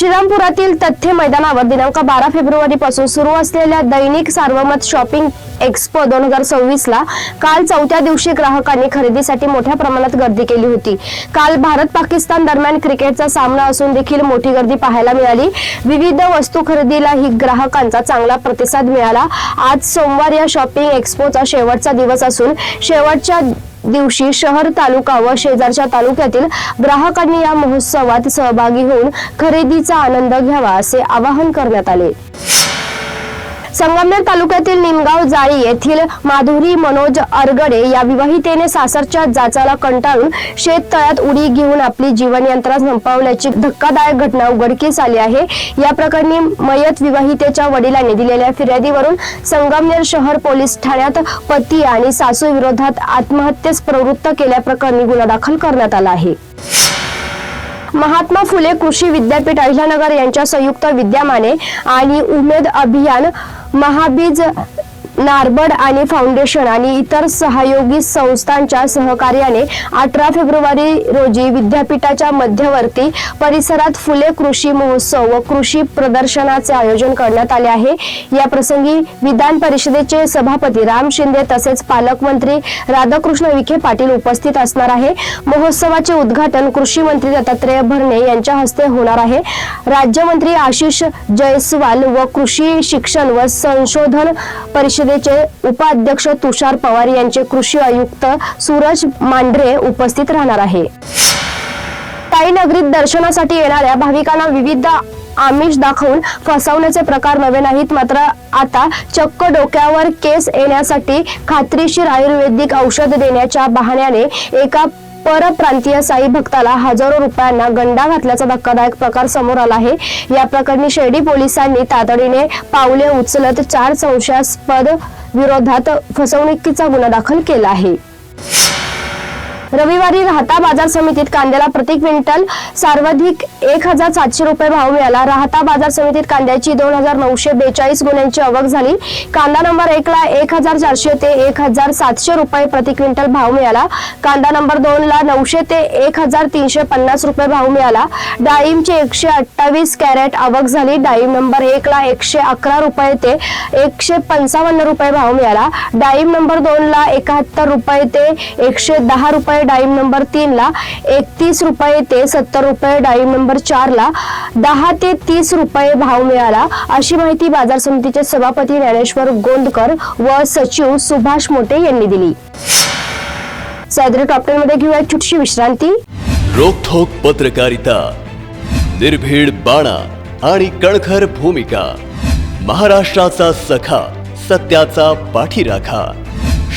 श्रीरामपुरातील तथ्य मैदानावर दिनांक बारा फेब्रुवारी पासून सुरू असलेल्या दैनिक सार्वमत शॉपिंग एक्स्पो दोन हजार सव्वीस ला काल चौथ्या दिवशी ग्राहकांनी खरेदीसाठी मोठ्या प्रमाणात गर्दी केली होती. काल भारत पाकिस्तान दरम्यान क्रिकेटचा सामना असून देखील मोठी गर्दी पाहायला मिळाली. विविध वस्तू खरेदीला ही ग्राहकांचा चांगला प्रतिसाद मिळाला. आज सोमवार या शॉपिंग एक्स्पोचा शेवटचा दिवस असून शेवटच्या दिवशी शहर तालुका व शेजारच्या तालुक्यातील ग्राहकांनी या महोत्सवात सहभागी होऊन खरेदीचा आनंद घ्यावा असे आवाहन करण्यात आले. संगमनेर तालुक्यातील निमगाव जाळी येथील माधुरी मनोज अरगडे या विवाहितेने सासरच्या जाचाला कंटाळून शेततळ्यात उडी घेऊन आपली जीवनयंत्रा संपवल्याची धक्कादायक घटना उघडकीस आली आहे. या प्रकरणी मयत विवाहितेच्या वडिलांनी दिलेल्या फिर्यादीवरून संगमनेर शहर पोलीस ठाण्यात पती आणि सासू विरोधात आत्महत्येस प्रवृत्त केल्याप्रकरणी गुन्हा दाखल करण्यात आला आहे. महात्मा फुले कृषी विद्यापीठ अहिल्यानगर यांच्या संयुक्त विद्यमाने आणि उमेद अभियान महाबीज नारबड आणि फाउंडेशन आणि इतर सहयोगी संस्थांच्या सहकार्याने अठरा फेब्रुवारी रोजी विद्यापीठाच्या मध्यवर्ती परिसरात फुले कृषी महोत्सव व कृषी प्रदर्शनाचे आयोजन करण्यात आले आहे. या प्रसंगी विधान परिषदेचे सभापती राम शिंदे तसेच पालकमंत्री राधाकृष्ण विखे पाटील उपस्थित असणार आहे. महोत्सवाचे उद्घाटन कृषी मंत्री दत्तात्रय भरणे यांच्या हस्ते होणार आहे. राज्यमंत्री आशिष जयस्वाल व कृषी शिक्षण व संशोधन परिषदे परिषदेचे उपाध्यक्ष तुषार पवार यांचे कृषी आयुक्त सूरज मांढरे उपस्थित राहणार आहे. ताई नगरीत दर्शनासाठी येणाऱ्या भाविकांना विविध आमिष दाखवून फसवण्याचे प्रकार नवे नाहीत मात्र आता चक्क डोक्यावर केस येण्यासाठी खात्रीशीर आयुर्वेदिक औषध देण्याच्या बहाण्याने एका परप्रांतीय साई भक्ताला हजारो रुपयांना गंडा घातल्याचा धक्कादायक प्रकार समोर आला आहे. या प्रकरणी शिर्डी पोलिसांनी तातडीने पावले उचलत चार संशयास्पद विरोधात फसवणुकीचा गुन्हा दाखल केला आहे. रविवारी राहता बाजार समितीत कांद्याला प्रति क्विंटल सर्वाधिक एक हजार सातशे रुपये भाव मिळाला. राहता बाजार समितीत कांद्याची दोन हजार नऊशे बेचाळीस गुन्ह्यांची आवक झाली. कांदा नंबर एक ला एक हजार चारशे ते एक हजार सातशे रुपये प्रति क्विंटल भाव मिळाला. कांदा नंबर दोन ला नऊशे ते एक हजार तीनशे पन्नास रुपये भाव मिळाला. डाळिंबची एकशे अठ्ठावीस कॅरेट आवक झाली. डाळिंब नंबर एक ला एकशे अकरा रुपये ते एकशे पंचावन्न रुपये भाव मिळाला. डाळिंब नंबर दोन ला एकाहत्तर रुपये ते एकशे दहा रुपये डाळिंब नंबर तीन ला एकतीस रुपये ते सत्तर रुपये डाळिंब नंबर चार ला दहा ते तीस रुपये भाव मिळाला. अशी माहिती बाजार समितीचे सभापती ज्ञानेश्वर गोंदकर व सचिव सुभाष मोटे यांनी दिली. सैद्री टॉपटेन मध्ये घेऊया छोटीशी विश्रांती. रोखोक पत्रकारिता निर्भीड बाणा आणि कणखर भूमिका महाराष्ट्राचा सखा सत्याचा पाठीराखा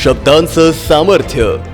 शब्दांचं सामर्थ्य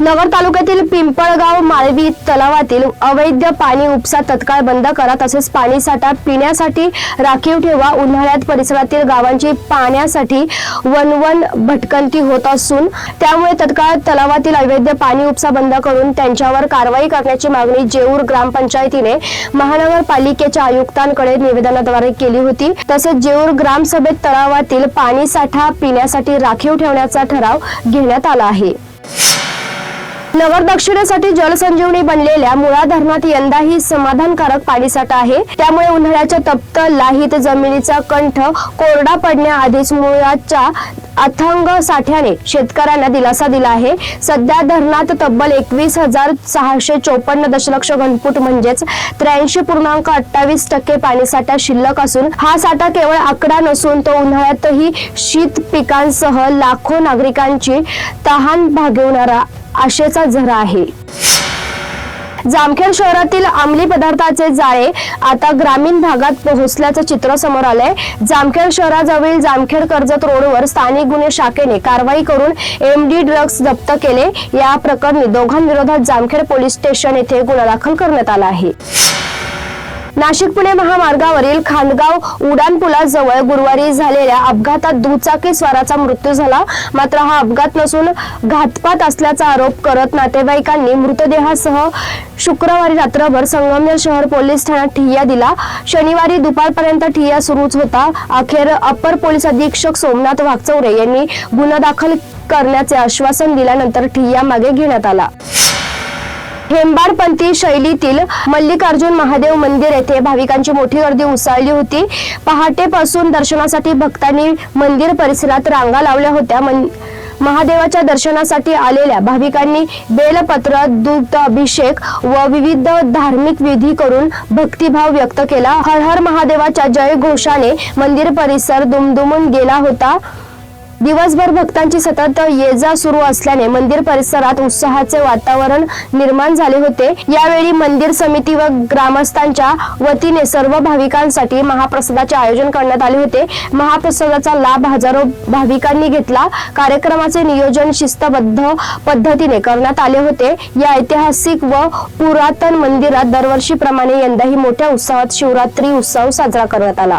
नगर तालुक्यातील पिंपळगाव माळवी तलावातील अवैध पाणी उपसा तत्काळ बंद करा तसेच पाणी साठा पिण्यासाठी राखीव ठेवा. उन्हाळ्यात परिसरातील गावांची पाण्यासाठी वनवन भटकंती होत असून त्यामुळे तत्काळ तलावातील अवैध पाणी उपसा बंद करून त्यांच्यावर कारवाई करण्याची मागणी जेऊर ग्रामपंचायतीने महानगरपालिकेच्या आयुक्तांकडे निवेदनाद्वारे केली होती. तसेच जेऊर ग्रामसभेत तलावातील पाणी साठा पिण्यासाठी राखीव ठेवण्याचा ठराव घेण्यात आला आहे. नगर दक्षिणेसाठी जलसंजीवनी बनलेल्या मुळा धरणात यंदाही समाधानकारक पाणीसाठा आहे. त्यामुळे उन्हाळ्याच्या तप्त लाहीत जमिनीचा कंठ कोरडा पडण्याआधीच मुळाच्या अथंग साठ्याने शेतकऱ्यांना दिलासा दिला आहे. सध्या धरणात तब्बल एकवीस हजार सहाशे चोपन्न दशलक्ष घनफूट म्हणजेच त्र्याऐंशी पूर्णांक अठ्ठावीस टक्के पाणीसाठा शिल्लक असून हा साठा केवळ आकडा नसून तो उन्हाळ्यातही शीत पिकांसह लाखो नागरिकांची तहान भागवणारा आशेचा झरा आहे. जामखेड शहरातील अंमली पदार्थाचे जाळे आता ग्रामीण भागात पोहोचल्याचं चित्र समोर आलंय. जामखेड शहराजवळील जामखेड कर्जत रोडवर स्थानिक गुन्हे शाखेने कारवाई करून एमडी ड्रग्ज जप्त केले. या प्रकरणी दोघांविरोधात जामखेड पोलीस स्टेशन येथे गुन्हा दाखल करण्यात आला आहे. नाशिक पुणे महामार्गावरील खांडगाव उडान पुलाजवळ गुरुवारी झालेल्या अपघातात दुचाकी स्वाराचा मृत्यू झाला. मात्र हा अपघात नसून घातपात असल्याचा आरोप करत नातेवाईकांनी मृतदेहासह शुक्रवारी रात्रभर संगमनेर शहर पोलीस ठाण्यात ठिय्या दिला. शनिवारी दुपारपर्यंत ठिय्या सुरूच होता. अखेर अप्पर पोलीस अधीक्षक सोमनाथ वागचौरे यांनी गुन्हा दाखल करण्याचे आश्वासन दिल्यानंतर ठिय्या मागे घेण्यात आला. हेंबाडपंथी शैलीतील मल्लिकार्जुन महादेव मंदिर येथे भाविकांची मोठी गर्दी उसळली होती. पहाटेपासून दर्शनासाठी भक्तांनी मंदिर परिसरात रांगा लावल्या होत्या. मन- महादेवाच्या दर्शनासाठी आलेल्या भाविकांनी बेलपत्र दुग्ध अभिषेक व विविध धार्मिक विधी करून भक्तिभाव व्यक्त केला. हर हर महादेवाच्या जय घोषाने मंदिर परिसर दुमदुमून गेला होता. दिवसभर भक्तांची सतत ये जा सुरू असल्याने मंदिर परिसरात उत्साहाचे वातावरण निर्माण झाले होते. यावेळी मंदिर समिती व ग्रामस्थांच्या वतीने सर्व भाविकांसाठी महाप्रसादाचे आयोजन करण्यात आले होते. महाप्रसादाचा लाभ हजारो भाविकांनी घेतला. कार्यक्रमाचे नियोजन शिस्तबद्ध पद्धतीने करण्यात आले होते. या ऐतिहासिक व पुरातन मंदिरात दरवर्षीप्रमाणे यंदाही मोठ्या उत्साहात शिवरात्री उत्सव साजरा करण्यात आला.